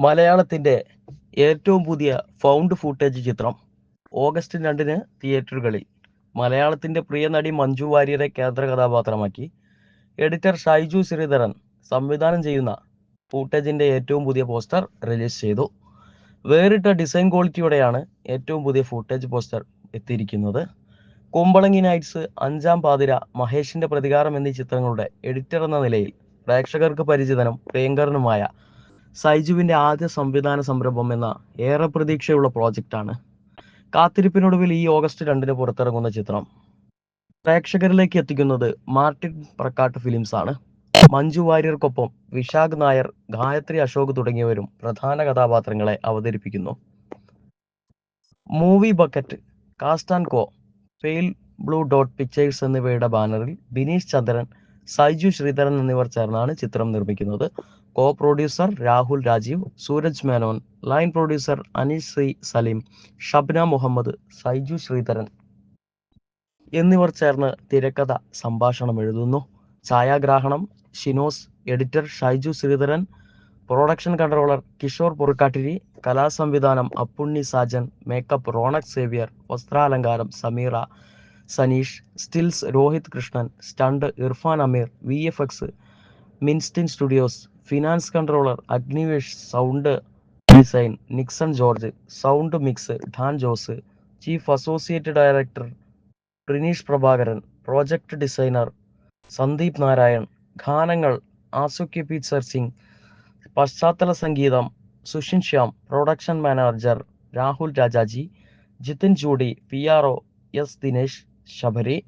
മലയാളത്തിന്റെ ഏറ്റവും പുതിയ ഫൗണ്ട് ഫൂട്ടേജ് ചിത്രം ഓഗസ്റ്റ് രണ്ടിന് തിയേറ്ററുകളിൽ മലയാളത്തിന്റെ പ്രിയ നടി മഞ്ജു വാര്യരെ കേന്ദ്ര കഥാപാത്രമാക്കി. എഡിറ്റർ ഷൈജു ശ്രീധരൻ സംവിധാനം ചെയ്യുന്ന ഫൂട്ടേജിന്റെ ഏറ്റവും പുതിയ പോസ്റ്റർ റിലീസ് ചെയ്തു. വേറിട്ട ഡിസൈൻ ക്വാളിറ്റിയോടെയാണ് ഏറ്റവും പുതിയ ഫൂട്ടേജ് പോസ്റ്റർ എത്തിയിരിക്കുന്നത്. കുമ്പളങ്ങി നൈറ്റ്സ് അഞ്ചാം പാതിര മഹേഷിന്റെ പ്രതികാരം എന്നീ ചിത്രങ്ങളുടെ എഡിറ്റർ എന്ന നിലയിൽ പ്രേക്ഷകർക്ക് പരിചിതനും പ്രിയങ്കരനുമായ സൈജുവിന്റെ ആദ്യ സംവിധാന സംരംഭം എന്ന ഏറെ പ്രതീക്ഷയുള്ള പ്രോജക്റ്റാണ് കാത്തിരിപ്പിനൊടുവിൽ ഈ ഓഗസ്റ്റ് രണ്ടിന് പുറത്തിറങ്ങുന്ന ചിത്രം. പ്രേക്ഷകരിലേക്ക് എത്തിക്കുന്നത് മാർട്ടിൻ പ്രക്കാട്ട് ഫിലിംസ് ആണ്. മഞ്ജു വാര്യർക്കൊപ്പം വിശാഖ് നായർ ഗായത്രി അശോക് തുടങ്ങിയവരും പ്രധാന കഥാപാത്രങ്ങളെ അവതരിപ്പിക്കുന്നു. Movie bucket cast and co pale blue dot pictures എന്നിവയുടെ ബാനറിൽ ബിനീഷ് ചന്ദ്രൻ സൈജു ശ്രീധരൻ എന്നിവർ ചേർന്നാണ് ചിത്രം നിർമ്മിക്കുന്നത്. Co producer Rahul Rajeev Sooraj Menon line producer Aneesh Sree Saleem Shabna Muhammad Saiju Sreedharan എന്നിവർ ചേർന്ന് തിരക്കഥ സംഭാഷണം എഴുതുന്നു. ഛായാഗ്രാഹണം Shinos editor Shaiju Sreedharan production controller Kishore Porukkattiri കലാസംവിധാനം Appunni Sajan makeup Ronak Xavier വസ്ത്രാലങ്കാരം Sameera Saneesh stills Rohith Krishnan stunt Irfan Ameer V F X Minstin studios finance controller Agnivesh sound design Nixon George sound mix Dan Jose chief associate director Prineesh Prabhakaran project designer Sandeep Narayan ഗാനങ്ങൾ ആസുക്കി പീച്ചർ സിംഗ് പശ്ചാത്തല സംഗീതം Sushin Shyam production manager Rahul Rajaji Jithin Judy P R O S Dinesh Shabari